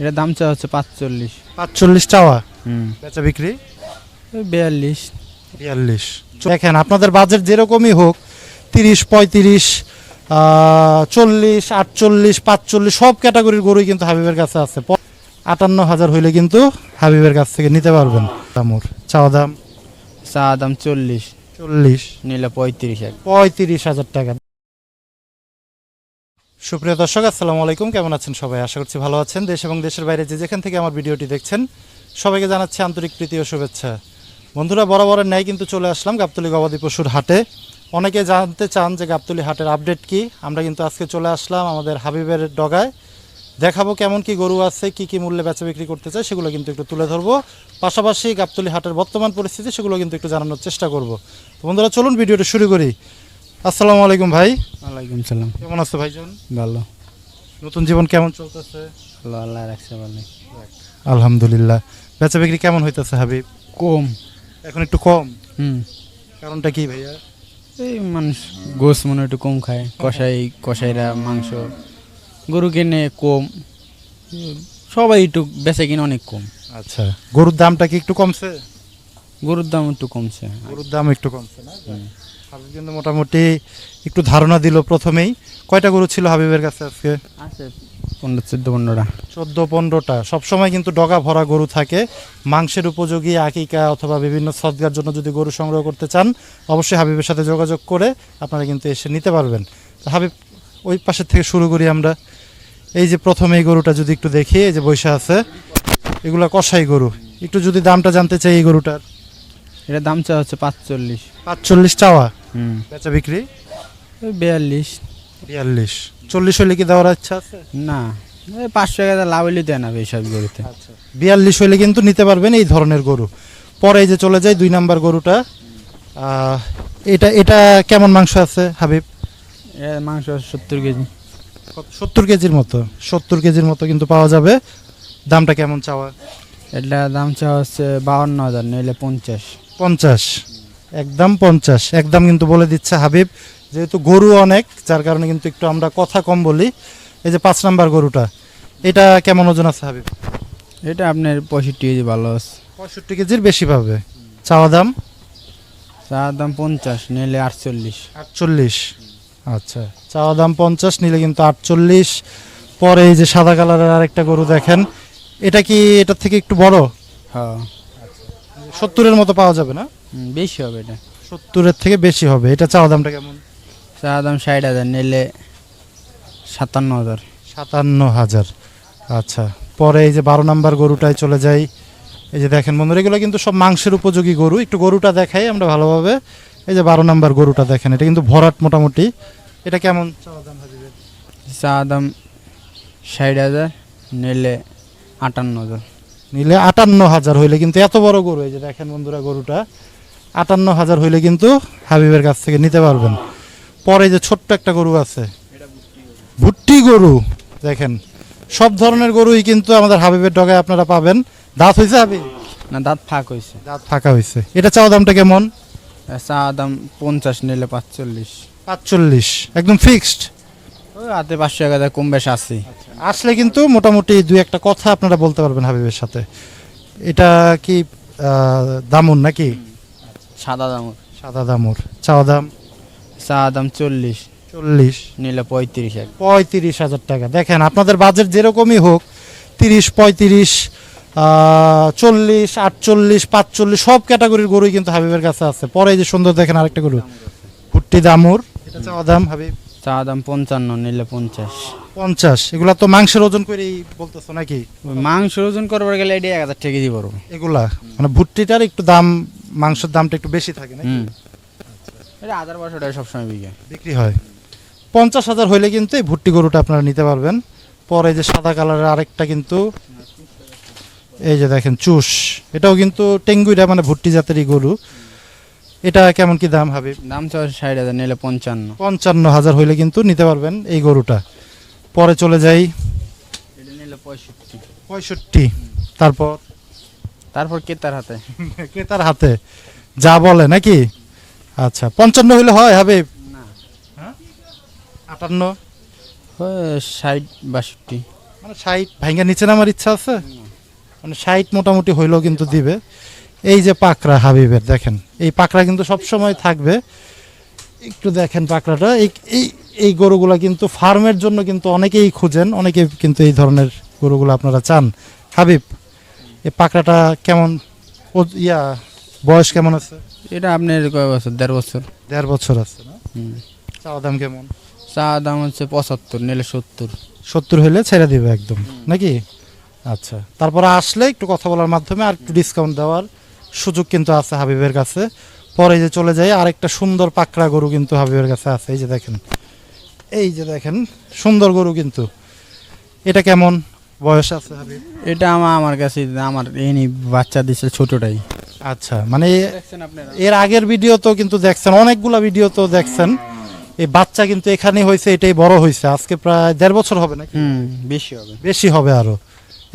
এটা দাম চা হচ্ছে পাঁচচল্লিশ। পাঁচচল্লিশ চাওয়া? হুম। বেচা বিক্রি? বিয়াল্লিশ। বিয়াল্লিশ। দেখেন আপনাদের বাজেট যেরকমই হোক তিরিশ পঁয়ত্রিশ চল্লিশ আটচল্লিশ পাঁচচল্লিশ সব ক্যাটাগরির গরুই কিন্তু হাবিবের কাছে আছে। আটান্ন হাজার হইলে কিন্তু হাবিবের কাছ থেকে নিতে পারবেন। দামুর। চাওয়া দাম? চা দাম চল্লিশ। চল্লিশ। নিলে পঁয়ত্রিশ পঁয়ত্রিশ হাজার টাকা। সুপ্রিয় দর্শক, আসসালামু আলাইকুম। কেমন আছেন সবাই? আশা করছি ভালো আছেন। দেশ এবং দেশের বাইরে যে যেখান থেকে আমার ভিডিওটি দেখছেন, সবাইকে জানাচ্ছি আন্তরিক প্রীতি ও শুভেচ্ছা। বন্ধুরা, বরাবরের ন্যায় কিন্তু চলে আসলাম গাবতলি গবাদি পশুর হাটে। অনেকে জানতে চান যে গাবতলি হাটের আপডেট কি। আমরা কিন্তু আজকে চলে আসলাম আমাদের হাবিবের ডগায়। দেখাবো কেমন কি গরু আছে, কি কি মূল্যে বেচা বিক্রি করতে চায়, সেগুলো কিন্তু একটু তুলে ধরবো। পাশাপাশি গাবতলি হাটের বর্তমান পরিস্থিতি, সেগুলো কিন্তু একটু জানানোর চেষ্টা করব। বন্ধুরা, চলুন ভিডিওটি শুরু করি। আসসালামু আলাইকুম ভাই। ওয়ালাইকুম সালাম। কেমন আছো ভাইজান? ভালো। নতুন জীবন কেমন চলতেছে? ভালো আল্লাহ রাখছে ভালো আলহামদুলিল্লাহ। বেচা বিক্রি কেমন হইতেছে হাবিব? কম। এখন একটু কম? হুম। কারণটা কি ভাইয়া? এই মানুষ গোস মনে একটু কম খায়। কষাই কষাইরা মাংস গরু কিনে কম। সবাই একটু বেচে কিনে অনেক কম। আচ্ছা গরুর দামটা কি একটু কমছে? গরুর দাম একটু কমছে। গরুর দাম একটু কমছে না? হাবিব কিন্তু মোটামুটি একটু ধারণা দিল প্রথমেই। কয়টা গরু ছিল হাবিবের কাছে আজকে? আছে। পনেরো চোদ্দ পনেরোটা। চোদ্দ পনেরোটা। সবসময় কিন্তু ডগা ভরা গরু থাকে। মাংসের উপযোগী আকিকা অথবা বিভিন্ন সদগার জন্য যদি গরু সংগ্রহ করতে চান অবশ্যই হাবিবের সাথে যোগাযোগ করে আপনারা কিন্তু এসে নিতে পারবেন। তো হাবিব ওই পাশের থেকে শুরু করি আমরা। এই যে প্রথমে এই গরুটা যদি একটু দেখি এই যে বৈশা আছে এগুলা কষাই গরু। একটু যদি দামটা জানতে চাই এই গরুটার। এটা দাম চা হচ্ছে পাঁচচল্লিশ। পাঁচচল্লিশ চাওয়া? হুম। বেচা বিক্রি? ওই বিয়াল্লিশ। বিয়াল্লিশ। চল্লিশ হলে কি দেওয়ার ইচ্ছা আছে? না এই পাঁচশো টাকা লাভ হইলে দেয় না এইসব গরুতে। বিয়াল্লিশ হইলে কিন্তু নিতে পারবেন এই ধরনের গরু। পরে যে চলে যায় দুই নাম্বার গরুটা এটা এটা কেমন মাংস আছে হাবিব? মাংস সত্তর কেজি। সত্তর কেজির মতো? সত্তর কেজির মতো কিন্তু পাওয়া যাবে। দামটা কেমন চাওয়া? এটা দাম চা হচ্ছে বাউন্ন হাজার নইলে পঞ্চাশ। পঞ্চাশ। একদম পঞ্চাশ। একদম কিন্তু বলে দিচ্ছে হাবিব যেহেতু গরু অনেক যার কারণে কিন্তু একটু আমরা কথা কম বলি। এই যে পাঁচ নাম্বার গরুটা এটা কেমন ওজন আছে হাবিব? এটা আপনার পঁয়ষট্টি কেজি ভালো আছে। পঁয়ষট্টি কেজির বেশি পাবে। চাওয়া দাম? চার দাম পঞ্চাশ নিলে আটচল্লিশ। আটচল্লিশ। আচ্ছা চাওয়া দাম পঞ্চাশ নিলে কিন্তু আটচল্লিশ। পরে এই যে সাদা কালারের আরেকটা গরু দেখেন এটা কি এটার থেকে একটু বড়? হ্যাঁ। সত্তরের মতো পাওয়া যাবে না? হুম, বেশি হবে এটা। সত্তরের থেকে বেশি হবে। এটা চাওয়া দামটা কেমন? চার দাম ষাট হাজার নইলে সাতান্ন হাজার। সাতান্ন হাজার। আচ্ছা পরে এই যে বারো নাম্বার গরুটায় চলে যাই। এই যে দেখেন বন্ধুরা এগুলো কিন্তু সব মাংসের উপযোগী গরু। একটু গরুটা দেখাই আমরা ভালোভাবে। এই যে বারো নাম্বার গরুটা দেখেন এটা কিন্তু ভরাট মোটামুটি। এটা কেমন চাওয়া দাম হাজিবের চার দাম ষাট হাজার নিলে আটান্ন হাজার। নিলে আটান্ন হাজার হইলে কিন্তু এত বড় গরু এই যে দেখেন বন্ধুরা গরুটা আটান্ন হাজার হইলে কিন্তু হাবিবের কাছ থেকে নিতে পারবেন। পরে যে ছোট্ট একটা গরু আছে ভুট্টি গরু দেখেন সব ধরনের গরুই কিন্তু আমাদের হাবিবের ডগায় আপনারা পাবেন। দাঁত হয়েছে হাবিব? না দাঁত ফাঁক হয়েছে দাঁত ফাঁকা হয়েছে এটা চাওয়া দামটা কেমন? চা দাম পঞ্চাশ নিলে পাঁচচল্লিশ। পাঁচচল্লিশ একদম ফিক্সড ওই হাতে পাঁচশো এক হাজার কম বেশ আছে। আসলে কিন্তু মোটামুটি দুই একটা কথা আপনারা বলতে পারবেন হাবিবের সাথে। এটা কি দামুন নাকি? সাদা দাম সাদা দামুর। চাওয়া দাম? চা দাম চল্লিশ। চল্লিশ। নিলে পঁয়ত্রিশ পঁয়ত্রিশ হাজার টাকা। দেখেন আপনাদের বাজেট যেরকমই হোক তিরিশ পঁয়ত্রিশ চল্লিশ আটচল্লিশ পাঁচচল্লিশ সব ক্যাটাগরির গরুই কিন্তু হাবিবের কাছে আছে। পরে যে সুন্দর দেখেন আরেকটা গরু। ভুট্টি দামুর। এটা চাওয়া দাম হাবিব? চা দাম পঞ্চান্ন নিলে পঞ্চাশ। পঞ্চাশ। এগুলা তো মাংসের ওজন করেই বলতেছো নাকি? ওই মাংস ওজন করবার গেলে এটি এক হাজার টাকা দিয়ে পড়ব এগুলা? মানে ভুট্টিটার একটু দাম মাংসের দামটা একটু বেশি থাকে নাকি? এটা হাজার বারোশো টাকা সবসময় বিঘে বিক্রি হয়। পঞ্চাশ হাজার হইলে কিন্তু এই ভুট্টি গরুটা আপনারা নিতে পারবেন। পরে যে সাদা কালারের আরেকটা কিন্তু এই যে দেখেন চুষ। এটাও কিন্তু টেঙ্গুইটা মানে ভুট্টি জাতেরই গরু। এটা কেমন কি দাম হবে দাম চা ষাট হাজার নিলে পঞ্চান্ন। পঞ্চান্ন হাজার হইলে কিন্তু নিতে পারবেন এই গরুটা। পরে চলে যাই। এটা নিলে পঁয়ষট্টি। পঁয়ষট্টি। তারপর? তারপর কেতার হাতে। ক্রেতার হাতে। যা বলে নাকি? আচ্ছা পঞ্চান্ন হইলে হয় হবে না। আটান্ন? ষাট বাষট্টি। মানে ষাট ভাইঙ্গা নিচে নামার ইচ্ছা আছে? মানে ষাট মোটামুটি হইলেও কিন্তু দিবে। এই যে পাকড়া হাবিবের দেখেন এই পাকড়া কিন্তু সব সময় থাকবে। একটু দেখেন পাকড়াটা এই এই এই গরুগুলা কিন্তু ফার্মের জন্য কিন্তু অনেকেই খুঁজেন অনেকে কিন্তু এই ধরনের গরুগুলো আপনারা চান। হাবিব এই পাকড়াটা কেমন ও ইয়া বয়স কেমন আছে? এটা আপনার কয় বছর? দেড় বছর। দেড় বছর আছে না। চাওয়া দাম কেমন? চা দাম হচ্ছে পঁচাত্তর নিলে সত্তর। সত্তর হলে ছেড়ে দিবে একদম নাকি? আচ্ছা তারপরে আসলে একটু কথা বলার মাধ্যমে আর একটু ডিসকাউন্ট দেওয়ার সুযোগ কিন্তু আছে হাবিবের কাছে। পরে যে চলে যায় আরেকটা সুন্দর পাকড়া গরু কিন্তু হাবিবের কাছে আছে। এই যে দেখেন এই যে দেখেন সুন্দর গরু কিন্তু। এটা কেমন বয়স আছে হাবিব? এটা আমার আমার কাছে আমার এনি বাচ্চা দিছে ছোটটাই। আচ্ছা মানে এর আগের ভিডিও তো কিন্তু দেখছেন অনেকগুলা ভিডিও তো দেখছেন। এই বাচ্চা কিন্তু এখানে হয়েছে এটাই বড় হয়েছে। আজকে প্রায় দেড় বছর হবে নাকি? বেশি হবে। বেশি হবে আরও।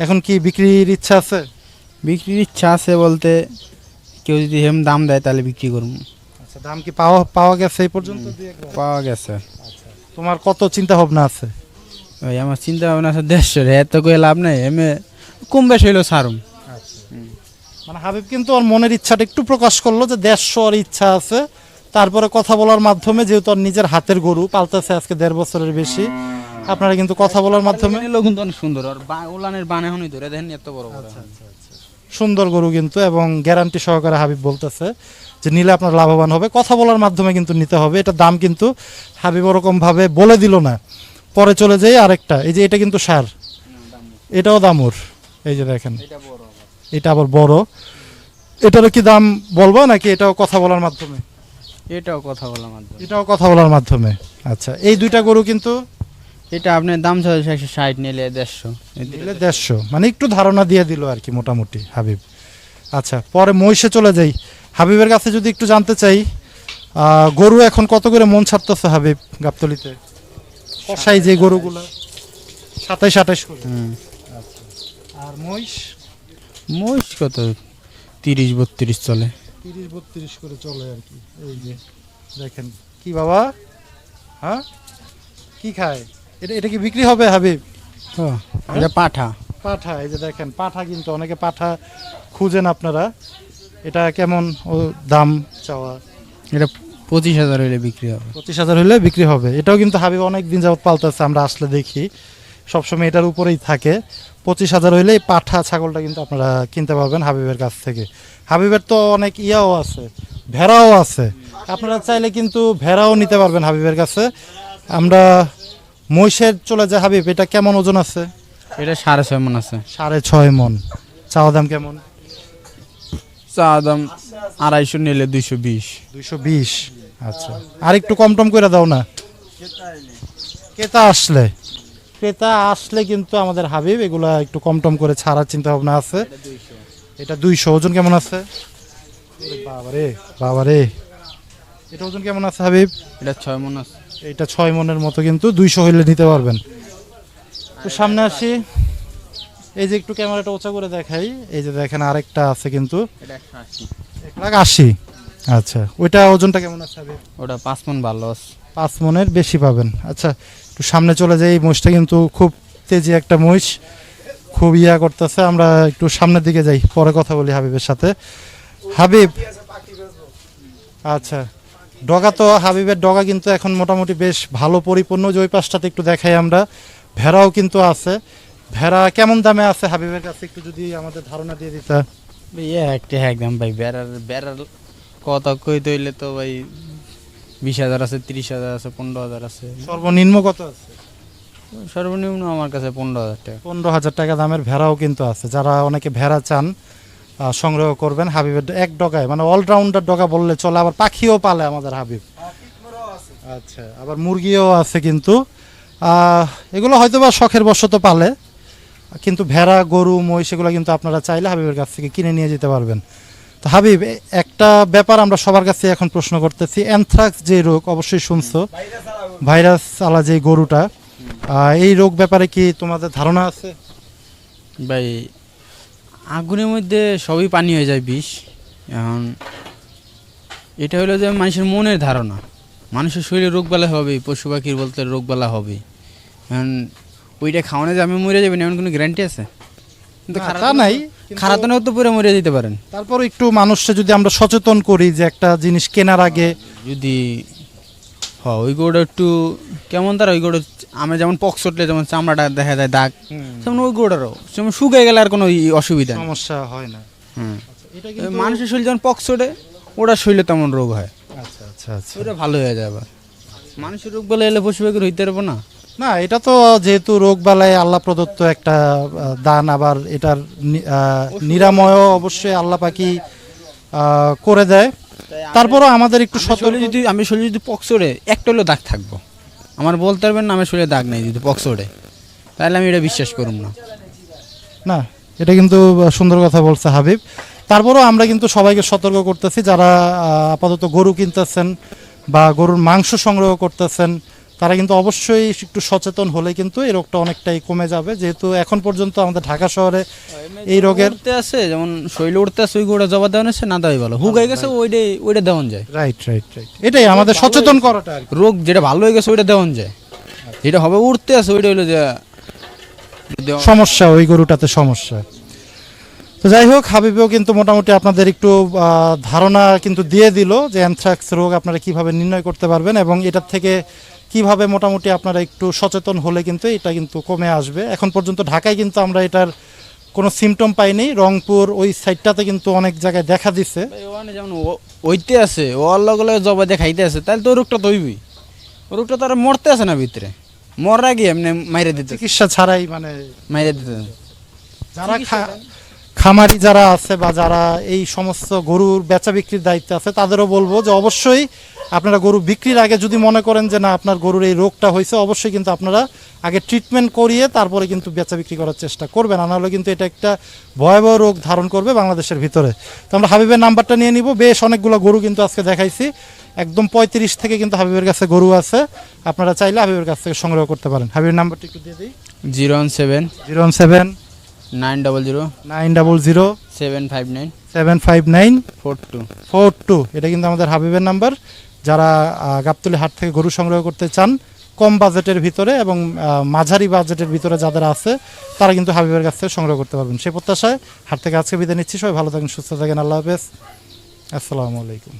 এখন কি বিক্রির ইচ্ছা আছে? বিক্রির ইচ্ছা আছে বলতে কেউ যদি হেম দাম দেয় তাহলে বিক্রি করব। আচ্ছা দাম কি পাওয়া পাওয়া গেছে এই পর্যন্ত? পাওয়া গেছে। তোমার কত চিন্তা ভাবনা আছে? ওই আমার চিন্তা ভাবনা আছে দেড়শো রে এত করে লাভ নেই এমে কম বেশ হইল সারুম। মানে হাবিব কিন্তু ওর মনের ইচ্ছাটা একটু প্রকাশ করল যে দেড়শো ওর ইচ্ছা আছে তারপরে কথা বলার মাধ্যমে যেহেতু ওর নিজের হাতের গরু পালতেছে আজকে দেড় বছরের বেশি আপনারা কিন্তু কথা বলার মাধ্যমে এলো কিন্তু অনেক সুন্দর আর বা- উলানের বানে হনি ধরে দেখেন এত বড় বড়। সুন্দর গরু কিন্তু এবং গ্যারান্টি সহকারে হাবিব বলতেছে যে নিলে আপনার লাভবান হবে। কথা বলার মাধ্যমে কিন্তু নিতে হবে। এটা দাম কিন্তু হাবিব ওরকম ভাবে বলে দিল না। পরে চলে যাই আরেকটা। এই যে এটা কিন্তু সার। এটাও দামুর। এই যে দেখেন। এটা আবার বড়। এটারও কি দাম বলব নাকি এটাও কথা বলার মাধ্যমে? এটাও কথা বলার মাধ্যমে। এটাও কথা বলার মাধ্যমে। আচ্ছা এই দুইটা গরু কিন্তু এটা আপনার দাম চাইছে একশো ষাট নিলে দেড়শো। নিলে দেড়শো। মানে একটু ধারণা দিয়ে দিল আর কি মোটামুটি হাবিব। আচ্ছা পরে মহিষে চলে যাই। হাবিবের কাছে যদি একটু জানতে চাই গরু এখন কত করে মন ছাড়তেছে হাবিব গাবতলিতে? কষাই যে গরুগুলো। সাতাইশ আঠাইশ করে। হুম। আর মহিষ? মহিষ কত? তিরিশ বত্রিশ চলে। তিরিশ বত্রিশ করে চলে আর কি। এই যে দেখেন। কি বাবা? হ্যাঁ? কি খায়? এটা এটা কি বিক্রি হবে হাবিব? এটা পাঠা। পাঠা এই যে দেখেন পাঠা কিন্তু অনেকে পাঠা খুঁজেন আপনারা। এটা কেমন ও দাম চাওয়া? এটা পঁচিশ হাজার হইলে বিক্রি হবে। পঁচিশ হাজার হলে বিক্রি হবে। এটাও কিন্তু হাবিব অনেক দিন যাবত পালতেছে আমরা আসলে দেখি। সবসময় এটার উপরেই থাকে। পঁচিশ হাজার হইলে এই পাঠা ছাগলটা কিন্তু আপনারা কিনতে পারবেন হাবিবের কাছ থেকে। হাবিবের তো অনেক ইয়াও আছে ভেড়াও আছে। আপনারা চাইলে কিন্তু ভেড়াও নিতে পারবেন হাবিবের কাছে। আমরা মহিষের চলে যায় হাবিব এটা কেমন ওজন আছে? এটা সাড়ে ছয় মন আছে। সাড়ে ছয় মন। চাওয়া দাম কেমন? চা দাম আড়াইশো নিলে দুইশো বিশ। দুইশো বিশ। আচ্ছা। আর একটু কম টম করে দাও না। ক্রেতা আসলে। ক্রেতা আসলে কিন্তু আমাদের হাবিব এগুলা একটু কম টম করে ছাড়ার চিন্তা ভাবনা আছে। এটা দুইশো। ওজন কেমন আছে? বাবারে বাবারে। এটা ওজন কেমন আছে হাবিব? এটা ছয় মন আছে। এটা ছয় মনের মতো কিন্তু দুইশো হইলে নিতে পারবেন। তো সামনে আসি। এই যে একটু ক্যামেরাটা ওচা করে দেখাই। এই যে দেখেন আরেকটা আছে কিন্তু। আশি। এক লাখ আশি। আচ্ছা ওইটা ওজনটা কেমন আছে ওটা পাঁচ মন ভালো পাঁচ মনের বেশি পাবেন। আচ্ছা একটু সামনে চলে যাই। এই মহিষটা কিন্তু খুব তেজি একটা মহিষ। খুব ইয়া করতেছে। আমরা একটু সামনের দিকে যাই। পরে কথা বলি হাবিবের সাথে। হাবিব। আচ্ছা। ডগা তো হাবিবের ডগা কিন্তু এখন মোটামুটি বেশ ভালো পরিপূর্ণ। যে ওই পাশটাতে একটু দেখাই আমরা। ভেড়াও কিন্তু আছে। ভেড়া কেমন দামে আছে হাবিবের কাছে? একটু যদি আমাদের ধারণা দিয়ে দিতা। ইয়ে একটা একদম ভাই বেড়ার বেড়ার কথা কই তৈলে তো ভাই বিশ হাজার আছে তিরিশ হাজার আছে পনেরো হাজার আছে। সর্বনিম্ন কত আছে? সর্বনিম্ন আমার কাছে পনেরো হাজার টাকা। পনেরো হাজার টাকা দামের ভেড়াও কিন্তু আছে। যারা অনেকে ভেড়া চান সংগ্রহ করবেন হাবিবের এক ডগায়। মানে অলরাউন্ডার ডগা বললে চলে, আবার পাখিও পালে আমাদের হাবিব। আচ্ছা আবার মুরগিও আছে কিন্তু। এগুলো হয়তো বা শখের বশত পালে, কিন্তু ভেড়া, গরু, মহিষ এগুলো কিন্তু আপনারা চাইলে হাবিবের কাছ থেকে কিনে নিয়ে যেতে পারবেন। তো হাবিব একটা ব্যাপার আমরা সবার কাছে এখন প্রশ্ন করতেছি অ্যানথ্রাক্স যে রোগ অবশ্যই শুনছো। ভাইরাস আলা যে গরুটা এই রোগ ব্যাপারে কি তোমাদের ধারণা আছে? ভাই আগুনের মধ্যে সবই পানি হয়ে যায় বিষ। এখন এটা হলো যে মানুষের মনের ধারণা। মানুষের শরীরে রোগবালা হবে পশু পাখির বলতে রোগবালা হবে এখন ওইটা খাওয়ানো যে আমি মরে যাবেন এমন কোনো গ্যারান্টি আছে? কিন্তু খারাপ তা নাই, খারাপ তো পুরো মরে যেতে পারেন। তারপর একটু মানুষকে যদি আমরা সচেতন করি যে একটা জিনিস কেনার আগে যদি হ ওই গরুটা একটু কেমন তার ওই গরু আমরা যেমন পক্স উঠলে যেমন চামড়াটা দেখা যায় দাগ যেমন ওই গরুটারও যেমন শুকিয়ে গেলে আর কোনো অসুবিধা নেই। সমস্যা হয় না। হুম। মানুষের শরীর যেমন পক্স ওঠে ওটা শরীরে তেমন রোগ হয়। আচ্ছা আচ্ছা আচ্ছা। ওটা ভালো হয়ে যায় আবার। মানুষের রোগ বলে এলে পশু পাখির হইতে পারব না? না এটা তো যেহেতু রোগ বালায় আল্লাহ প্রদত্ত একটা আহ, দান আবার এটার নি- আহ, নিরাময়ও অবশ্যই আল্লাহ পাকি আহ, করে দেয়। তারপরও আমাদের একটু শরীরে সতর্ক যদি আমি শরীরে যদি পক্স ওঠে একটা হলেও দাগ থাকব। আমার বলতে পারবেন না আমি শরীরে দাগ নেই যদি পক্স ওঠে তাহলে আমি এটা বিশ্বাস করুম না। না এটা কিন্তু সুন্দর কথা বলছে হাবিব। তারপরও আমরা কিন্তু সবাইকে সতর্ক করতেছি যারা আপাতত গরু কিনতেছেন বা গরুর মাংস সংগ্রহ করতেছেন তারা কিন্তু অবশ্যই একটু সচেতন হলে কিন্তু এই রোগটা অনেকটাই কমে যাবে। যেহেতু এখন পর্যন্ত আমাদের ঢাকা শহরে এই রোগের আছে যেমন শরীরে উঠতে আছে ওই গোড়া জবা দেওয়া আছে না দেওয়াই ভালো। হুক হয়ে গেছে ওইটাই ওইটা দেওয়ান যায়। Right right right. এটাই আমাদের সচেতন করাটা রোগ যেটা ভালো হয়ে গেছে ওইটা দেওয়ান যায়। যেটা হবে উঠতে আছে ওইটা হলো যে সমস্যা ওই গরুটাতে সমস্যা। তো যাই হোক হাবিবেও কিন্তু মোটামুটি আপনাদের একটু ধারণা কিন্তু দিয়ে দিল যে অ্যানথ্রাক্স রোগ আপনারা কীভাবে নির্ণয় করতে পারবেন এবং এটার থেকে কীভাবে মোটামুটি আপনারা একটু সচেতন হলে কিন্তু এটা কিন্তু কমে আসবে। এখন পর্যন্ত ঢাকায় কিন্তু আমরা এটার কোনো সিমটম পাইনি। রংপুর ওই সাইডটাতে কিন্তু অনেক জায়গায় দেখা ওখানে যেমন ওইতে আছে ও আল্লাহগুলো জবা দিয়ে খাইতে আছে তাহলে তো রোগটা তো হইবই। রোগটা তো আর মরতে আছে না ভিতরে। মরার আগে এমনি মাইরে দিতে চিকিৎসা ছাড়াই মানে মাইরে দিতে যারা খা- খামারি যারা আছে বা যারা এই সমস্ত গরুর বেচা বিক্রির দায়িত্বে আছে তাদেরও বলব যে অবশ্যই আপনারা গরু বিক্রির আগে যদি মনে করেন যে না আপনার গরুর এই রোগটা হয়েছে অবশ্যই কিন্তু আপনারা আগে ট্রিটমেন্ট করিয়ে তারপরে কিন্তু বেচা বিক্রি করার চেষ্টা করবেন। আর নাহলে কিন্তু এটা একটা ভয়াবহ রোগ ধারণ করবে বাংলাদেশের ভিতরে। তো আমরা হাবিবের নাম্বারটা নিয়ে নিব। বেশ অনেকগুলো গরু কিন্তু আজকে দেখাইছি। একদম পঁয়ত্রিশ থেকে কিন্তু হাবিবের কাছে গরু আছে। আপনারা চাইলে হাবিবের কাছ থেকে সংগ্রহ করতে পারেন। হাবিবের নাম্বারটি একটু দিয়ে দিই। Zero one seven zero one seven nine double zero nine double zero seven five nine seven five nine four two four two. এটা কিন্তু আমাদের হাবিবের নাম্বার। যারা গাবতলি হাট থেকে গরু সংগ্রহ করতে চান, কম বাজেটের ভিতরে এবং মাঝারি বাজেটের ভিতরে যাদের আছে, তারা কিন্তু হাবিবের কাছ থেকে সংগ্রহ করতে পারবেন। সেই প্রত্যাশায় হাট থেকে আজকে বিদায় নিচ্ছি। সবাই ভালো থাকেন, সুস্থ থাকেন। আল্লাহ হাফেজ। আসসালামু আলাইকুম।